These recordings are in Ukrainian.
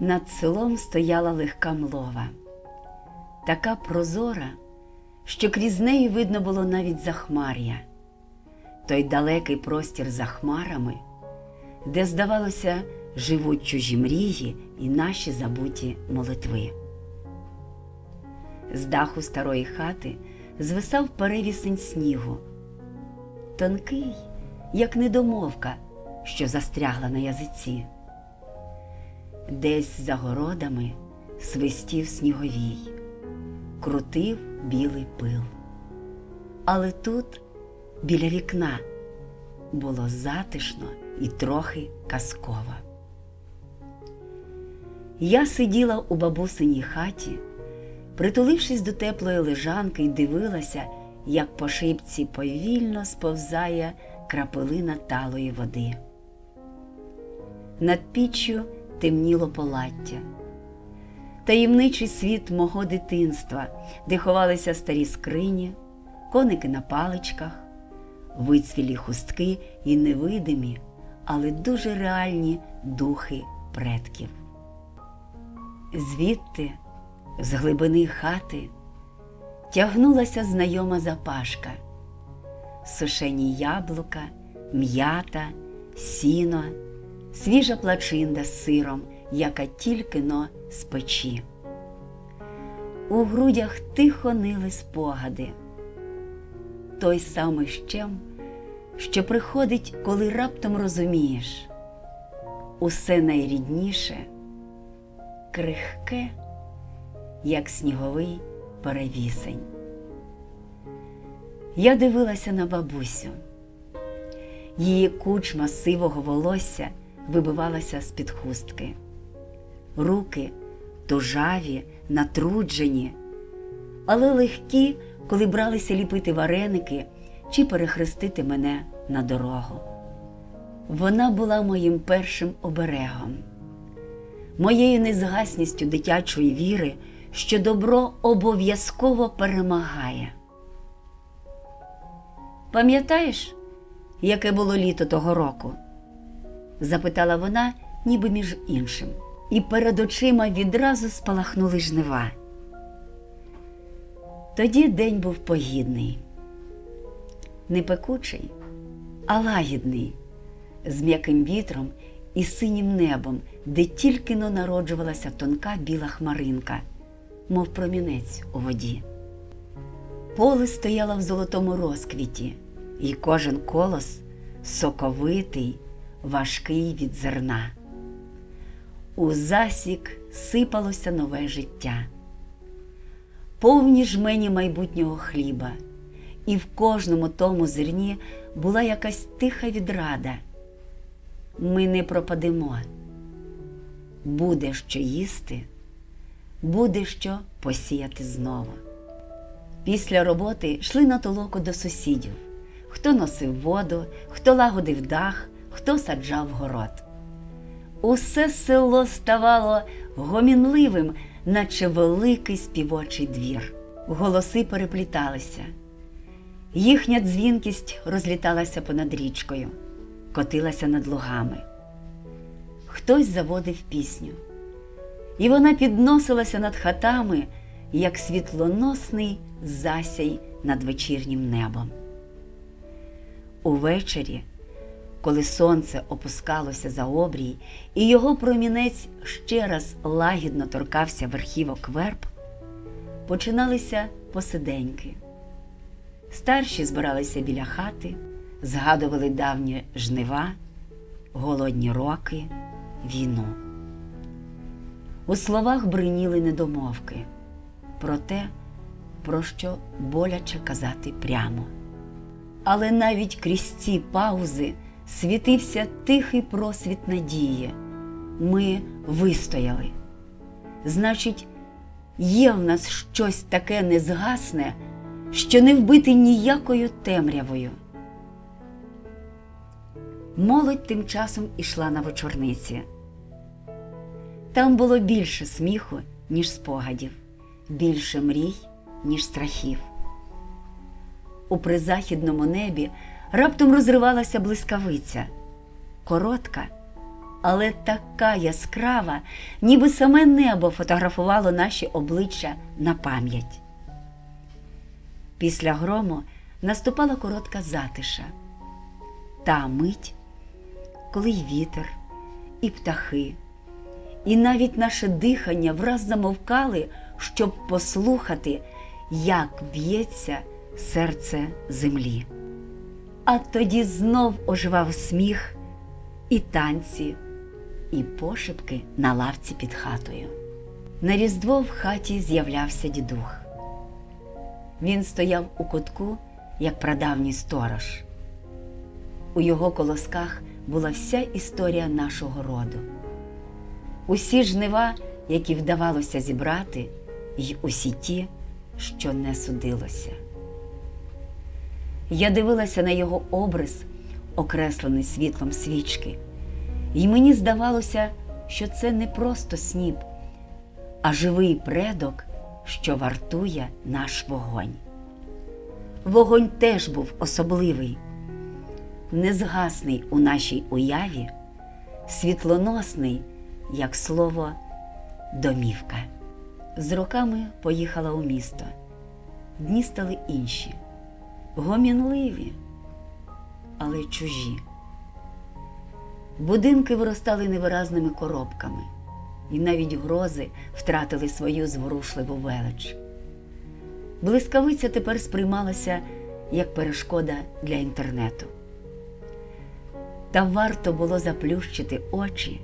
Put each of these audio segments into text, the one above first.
Над селом стояла легка млова, така прозора, що крізь неї видно було навіть захмар'я, той далекий простір за хмарами, де, здавалося, живуть чужі мрії і наші забуті молитви. З даху старої хати звисав перевісень снігу, тонкий, як недомовка, що застрягла на язиці. Десь за городами свистів сніговій, крутив білий пил. Але тут, біля вікна, було затишно і трохи казково. Я сиділа у бабусиній хаті, притулившись до теплої лежанки і дивилася, як по шибці повільно сповзає крапелина талої води. Над піччю темніло полаття. Таємничий світ мого дитинства, де ховалися старі скрині, коники на паличках, вицвілі хустки і невидимі, але дуже реальні духи предків. Звідти, з глибини хати, тягнулася знайома запашка, сушені яблука, м'ята, сіно свіжа плачинда з сиром, яка тільки но з печі. У грудях тихо нили спогади. Той самий щем, що приходить, коли раптом розумієш, усе найрідніше, крихке, як сніговий перевісень. Я дивилася на бабусю. Її кучма сивого волосся вибивалася з-під хустки. Руки тужаві, натруджені, але легкі, коли бралися ліпити вареники чи перехрестити мене на дорогу. Вона була моїм першим оберегом, моєю незгасністю дитячої віри, що добро обов'язково перемагає. Пам'ятаєш, яке було літо того року? Запитала вона, ніби між іншим, і перед очима відразу спалахнули жнива. Тоді день був погідний, не пекучий, а лагідний, з м'яким вітром і синім небом, де тільки но народжувалася тонка біла хмаринка, мов промінець у воді. Поле стояло в золотому розквіті, і кожен колос соковитий важкий від зерна. У засік сипалося нове життя, повні жмені майбутнього хліба, і в кожному тому зерні була якась тиха відрада. Ми не пропадемо. Буде що їсти, буде що посіяти знову. Після роботи йшли на толоку до сусідів. Хто носив воду, хто лагодив дах, хто саджав город. Усе село ставало гомінливим, наче великий співочий двір. Голоси перепліталися. Їхня дзвінкість розліталася понад річкою, котилася над лугами. Хтось заводив пісню, і вона підносилася над хатами, як світлоносний засяй над вечірнім небом. Увечері коли сонце опускалося за обрій, і його промінець ще раз лагідно торкався верхівок верб, починалися посиденьки. Старші збиралися біля хати, згадували давні жнива, голодні роки, війну. У словах бриніли недомовки про те, про що боляче казати прямо. Але навіть крізь ці паузи світився тихий просвіт надії. Ми вистояли. Значить, є в нас щось таке незгасне, що не вбити ніякою темрявою. Молодь тим часом ішла на вечорниці. Там було більше сміху, ніж спогадів, більше мрій, ніж страхів. У призахідному небі раптом розривалася блискавиця, коротка, але така яскрава, ніби саме небо фотографувало наші обличчя на пам'ять. Після грому наступала коротка затиша. Та мить, коли й вітер, і птахи, і навіть наше дихання враз замовкали, щоб послухати, як б'ється серце землі. А тоді знов оживав сміх, і танці, і пошепки на лавці під хатою. На різдво в хаті з'являвся дідух. Він стояв у кутку, як прадавній сторож. У його колосках була вся історія нашого роду. Усі жнива, які вдавалося зібрати, й усі ті, що не судилося. Я дивилася на його образ, окреслений світлом свічки, і мені здавалося, що це не просто сніп, а живий предок, що вартує наш вогонь. Вогонь теж був особливий, незгасний у нашій уяві, світлоносний, як слово домівка. З роками поїхала у місто. Дні стали інші, гомінливі, але чужі. Будинки виростали невиразними коробками, і навіть грози втратили свою зворушливу велич. Блискавиця тепер сприймалася як перешкода для інтернету. Та варто було заплющити очі,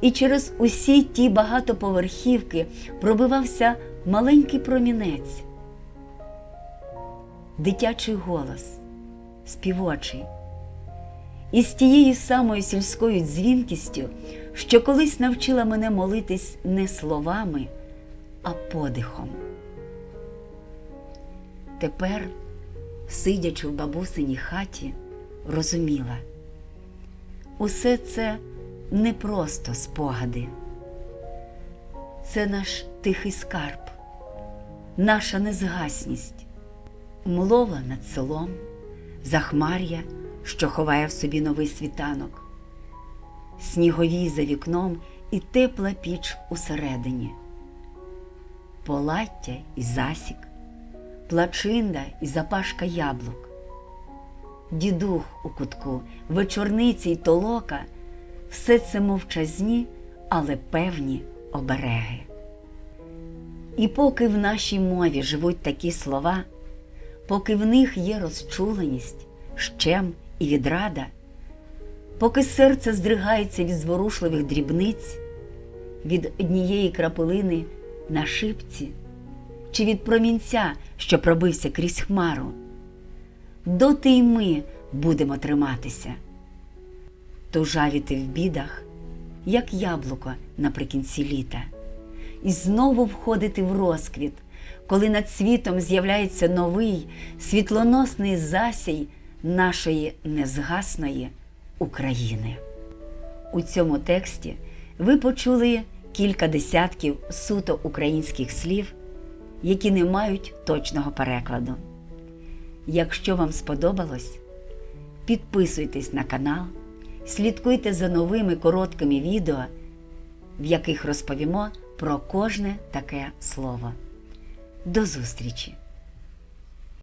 і через усі ті багатоповерхівки пробивався маленький промінець, дитячий голос, співочий, і з тією самою сільською дзвінкістю, що колись навчила мене молитись не словами, а подихом. Тепер, сидячи в бабусиній хаті, розуміла, усе це не просто спогади, це наш тихий скарб, наша незгасність, млова над селом, захмар'я, що ховає в собі новий світанок, сніговій за вікном і тепла піч усередині, полаття і засік плачинда і запашка яблук. Дідух у кутку, вечорниці й толока все це мовчазні, але певні обереги. І поки в нашій мові живуть такі слова, поки в них є розчуленість, щем і відрада, поки серце здригається від зворушливих дрібниць, від однієї крапелини на шипці чи від промінця, що пробився крізь хмару. Доти й ми будемо триматися, тужавіти в бідах, як яблуко наприкінці літа, і знову входити в розквіт, коли над світом з'являється новий світлоносний засій нашої незгасної України. У цьому тексті ви почули кілька десятків суто українських слів які не мають точного перекладу. Якщо вам сподобалось, підписуйтесь на канал, слідкуйте за новими короткими відео, в яких розповімо про кожне таке слово. До зустрічі!